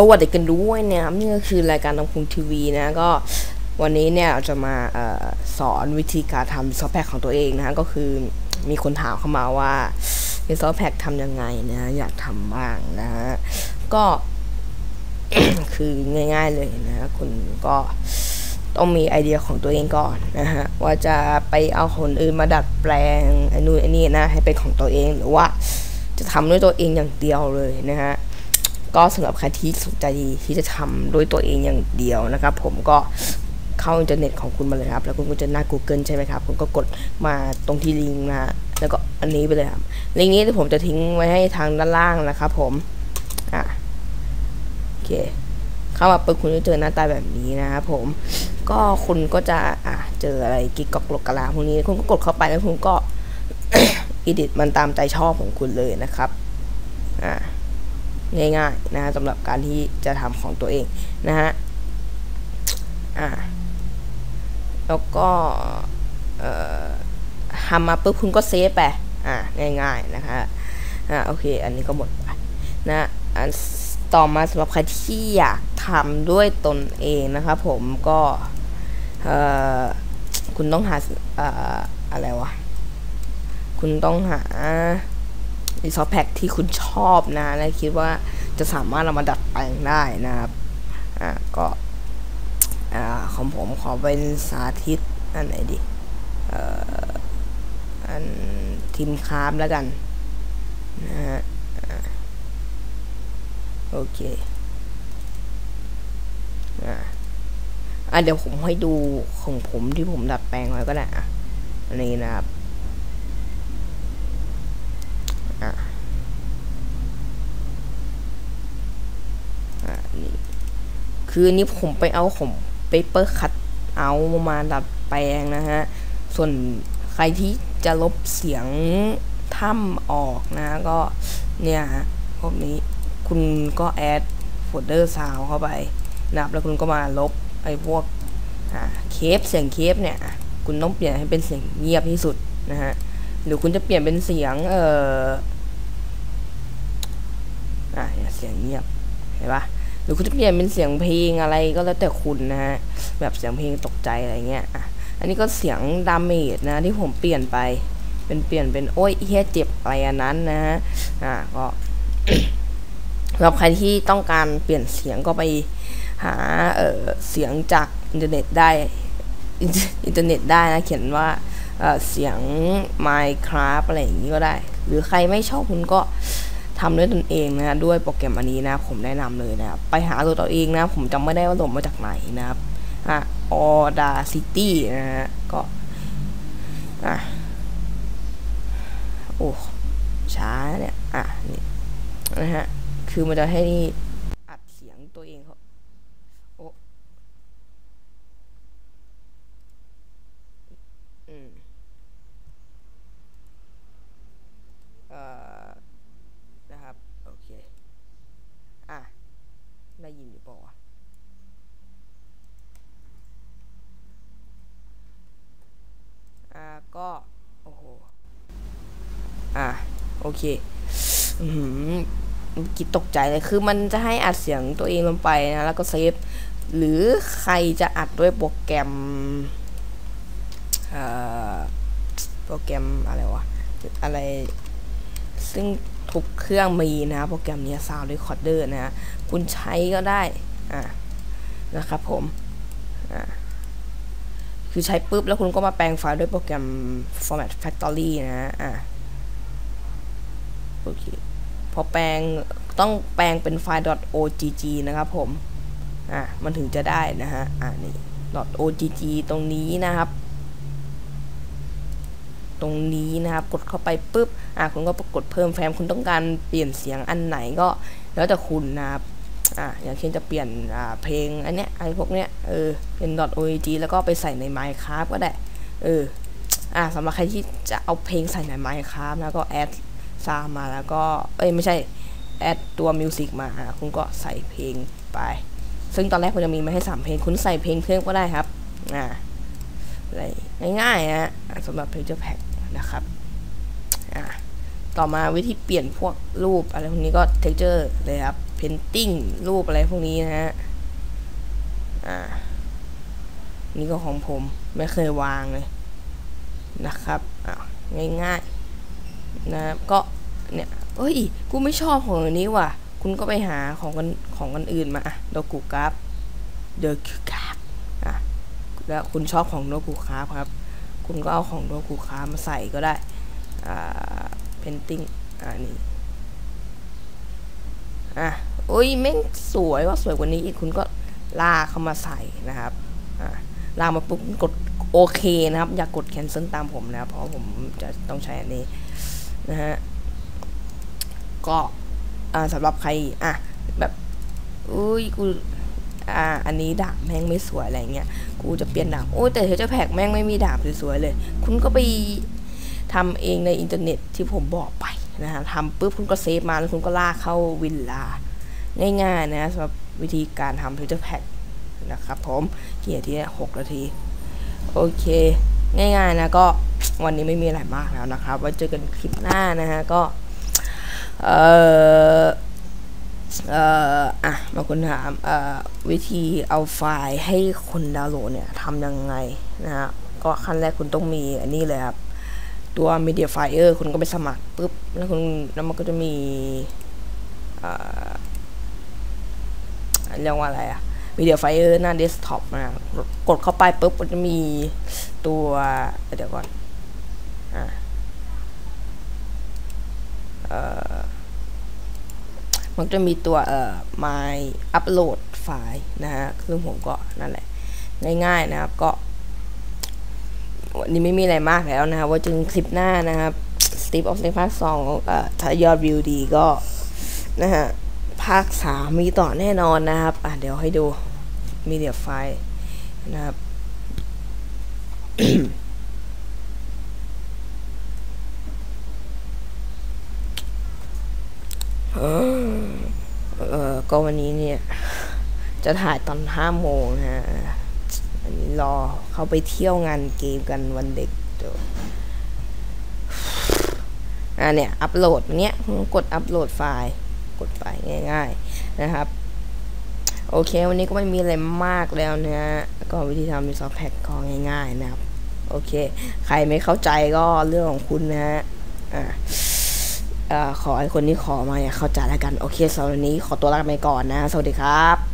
สวัสดีกันด้วยนี่ยครับนี่ก็คือรายการตำคุงทีวีนะก็วันนี้เนี่ยเราจะมาออสอนวิธีการทำซอฟต์แพคของตัวเองนะฮะก็คือมีคนถามเข้ามาว่าซอฟต์แพคทำยังไงนะอยากทำบ้างนะฮะก็คือง่าย ๆเลยนะคุณก็ต้องมีไอเดียของตัวเองก่อนนะฮะว่าจะไปเอาคนอื่นมาดัดแปลงไอ้นู่นไอ้นี่นะให้เป็นของตัวเองหรือว่าจะทำด้วยตัวเองอย่างเดียวเลยนะฮะ ก็สำหรับใครที่สนใจที่จะทำด้วยตัวเองอย่างเดียวนะครับ ผมก็เข้าอินเทอร์เน็ตของคุณมาเลยครับ แล้วคุณก็จะหน้า Google ใช่ไหมครับ คุณก็กดมาตรงที่ลิงก์นะแล้วก็อันนี้ไปเลยครับลิงก์นี้ที่ผมจะทิ้งไว้ให้ทางด้านล่างนะครับผมอะโอเคเข้ามาปุ๊บคุณจะเจอหน้าตาแบบนี้นะครับผมก็คุณก็จะอะเจออะไรกิกกอกลกกะลาพวกนี้คุณก็กดเข้าไปแล้วคุณก็อิดิทมันตามใจชอบของคุณเลยนะครับอ่า ง่ายๆนะฮะสำหรับการที่จะทำของตัวเองนะฮะอ่าแล้วก็เอ่อทำมาปุ๊บคุณก็เซฟไปอ่าง่ายๆนะคะอ่าโอเค อันนี้ก็หมดไปนะอันต่อมาสำหรับใครที่อยากทำด้วยตนเองนะครับผมก็เอ่อคุณต้องหาเอ่ออะไรวะ คุณต้องหา รีซอสแพ็กที่คุณชอบนะ และคิดว่าจะสามารถเอามาดัดแปลงได้นะครับ อ่า ก็ อ่า ของผมขอเป็นสาธิต อันไหนดี เอ่อ อันทีมคราฟแล้วกัน นะฮะโอเค อ่าอะเดี๋ยวผมให้ดูของผมที่ผมดัดแปลงไว้ก็ได้อะอันนี้นะครับ อะอะนี่ คือนี่ผมไปเอาของเปเปอร์คัตเอามาดัดแปลงนะฮะ ส่วนใครที่จะลบเสียงถ้ำออกนะ ก็เนี่ยพวกนี้คุณก็แอดโฟลเดอร์ซาวเข้าไปนะครับแล้วคุณก็มาลบไอ้พวกเคปเสียงเคปเนี่ย คุณต้องเปลี่ยนให้เป็นเสียงเงียบที่สุดนะฮะ หรือคุณจะเปลี่ยนเป็นเสียง เอออะเสียงเงียบเห็นปะ รือคุณจะเปลี่ยนเป็นเสียงเพลงอะไรก็แล้วแต่คุณนะฮะแบบเสียงเพลงตกใจอะไรเงี้ยอะอันนี้ก็เสียงดาเมจนะที่ผมเปลี่ยนไป เป็นเปลี่ยนเป็นโอ้ยเฮียเจ็บอะไรนั้นนะฮะอะก็สำหรับใครที่ต้องการเปลี่ยนเสียงก็ไปหาเออเสียงจากอินเทอร์เน็ตได้อินเทอร์เน็ตได้นะเขียนว่าเสียง Minecraft อะไรอย่างนี้ก็ได้ หรือใครไม่ชอบคุณก็ ทำด้วยตนเองนะด้วยโปรแกรมอันนี้นะผมแนะนำเลยนะครับไปหาตัวตัวเองนะผมจำไม่ได้ว่าโหลดมาจากไหนนะครับอะ Audacity นะฮะก็อะโอ้ช้าเนี่ยอะนี่นะฮะคือมันจะให้นี่ดเสียงตัวเองเขาโอ้อืม เอ่อ นะครับ โอเค อะ ได้ยินอยู่ปะวะอ่า ก็ โอ้โห อะ โอเคอืกิดตกใจเลยคือมันจะให้อัดเสียงตัวเองลงไปนะ แล้วก็เซฟ หรือใครจะอัดด้วยโปรแกรมโปรแกรมอะไรวะ อะไร ซึ่งทุกเครื่องมีนะ โปรแกรมนี้ Sound Recorder นะคุณใช้ก็ได้ อะนะครับผม อะคือใช้ปุ๊บแล้วคุณก็มาแปลงไฟล์ด้วยโปรแกรม Format Factory นะ อะ โอเค พอแปลงต้องแปลงเป็นไฟล์ .ogg นะครับผม อะ มันถึงจะได้นะฮะ อะนี่ .ogg ตรงนี้นะครับ ตรงนี้นะครับ กดเข้าไปปุ๊บ อะ คุณก็กดเพิ่มแฟ้ม คุณต้องการเปลี่ยนเสียงอันไหนก็ แล้วแต่คุณนะครับ อะ อย่างเช่นจะเปลี่ยน อ่า เพลง อันเนี้ย ไอ้พวกเนี้ย เออ เป็น .org แล้วก็ไปใส่ใน Minecraft ก็ได้ เออ อะสำหรับใครที่จะเอาเพลงใส่ใน Minecraft นะก็แอด ซาวมาแล้วก็เอ้ยไม่ใช่แอดตัวมิวสิกมาคุณก็ใส่เพลงไป ซึ่งตอนแรกผมจะมีมาให้สามเพลงคุณใส่เพลงเพิ่มก็ได้ครับอ่าอะไรง่ายๆนะสำหรับ Picture Pack นะครับอ่าต่อมาวิธีเปลี่ยนพวกรูปอะไรพวกนี้ก็ texture เลยครับเพนติ้งรูปอะไรพวกนี้นะฮะอ่านี่ก็ของผมไม่เคยวางเลยนะครับอ่าง่ายๆ นะก็เนี่ยเอ้ย กูไม่ชอบของอันนี้ว่ะ คุณก็ไปหาของกันของกันอื่นมาโดกูกราฟเดอะกูกราฟอะแล้วคุณชอบของโดกูกราฟครับ คุณก็เอาของโดกูกราฟมาใส่ก็ได้ อ่า เพนติ้ง อ่านี่ อะโอ้ยแม่งสวยว่าสวยกว่านี้อีก คุณก็ลากเข้ามาใส่นะครับ อ่าลากมาปุ๊บกดโอเคนะครับ อย่ากกด cancel ตามผมนะ เพราะผมจะต้องใช้อันนี้ นะฮะ ก็อ่าสำหรับใครอะแบบอุ้ยกูอ่าอันนี้ดาบแม่งไม่สวยอะไรเงี้ยกูจะเปลี่ยนดาบโอ้ยแต่เธอจะแพกแม่งไม่มีดาบสวยๆเลย คุณก็ไปทำเองในอินเทอร์เน็ตที่ผมบอกไปนะฮะทำปุ๊บคุณก็เซฟมาแล้วคุณก็ลากเข้าวิลลาง่ายๆนะสำหรับวิธีการทำทวิตเตอร์แพ็กนะครับผมเกี่นาทีหกนาที โอเค ง่ายๆนะก็ วันนี้ไม่มีอะไรมากแล้วนะครับ ไว้เจอกันคลิปหน้านะฮะ ก็ เออเอ่ออะมาคุณถามเอ่อวิธีเอาไฟล์ให้คนดาวน์โหลดเนี่ยทำยังไงนะฮะก็ขั้นแรกคุณต้องมีอันนี้เลยครับ ตัว Media Fire คุณก็ไปสมัครปุ๊บ แล้วคุณแล้วมันก็จะมีเอ่อเรียกว่าอะไรอะ Media Fire หน้าเดสก์ท็อปนะกดเข้าไปปุ๊บมันจะมีตัวเดี๋ยวก่อน มันจะมีตัวเอ่อ my upload ไฟล์นะฮะซึ่งผมก็นั่นแหละ ง่ายๆนะครับก็ วันนี้ไม่มีอะไรมากแล้วนะครับไว่าจึงคลิปหน้านะครับ Steve of the ภาคสองเอ่อถ้ายอดวิวดีก็นะฮะภาคสามมีต่อแน่นอนนะครับ อะเดี๋ยวให้ดูมีเดียไฟล์นะครับ เออ ก็วันนี้เนี่ย จะถ่ายตอนห้าโมงนะฮะอันนี้รอเขาไปเที่ยวงานเกมกันวันเด็กเดี๋ยวอ่าเนี่ยอัปโหลดเนี้ยกดอัปโหลดไฟล์ กดไปง่าย ๆ นะครับ โอเค วันนี้ก็ไม่มีอะไรมากแล้วนะฮะก็วิธีทำมีซอฟต์แพ็กก็ง่าย ๆ นะครับ โอเค ใครไม่เข้าใจก็เรื่องของคุณนะฮะอ่า เอ่อขอให้คนที่ขอมาเนี่ยเข้าใจแล้วกัน โอเคสำหรับวันนี้ขอตัวลาไปก่อนนะ สวัสดีครับ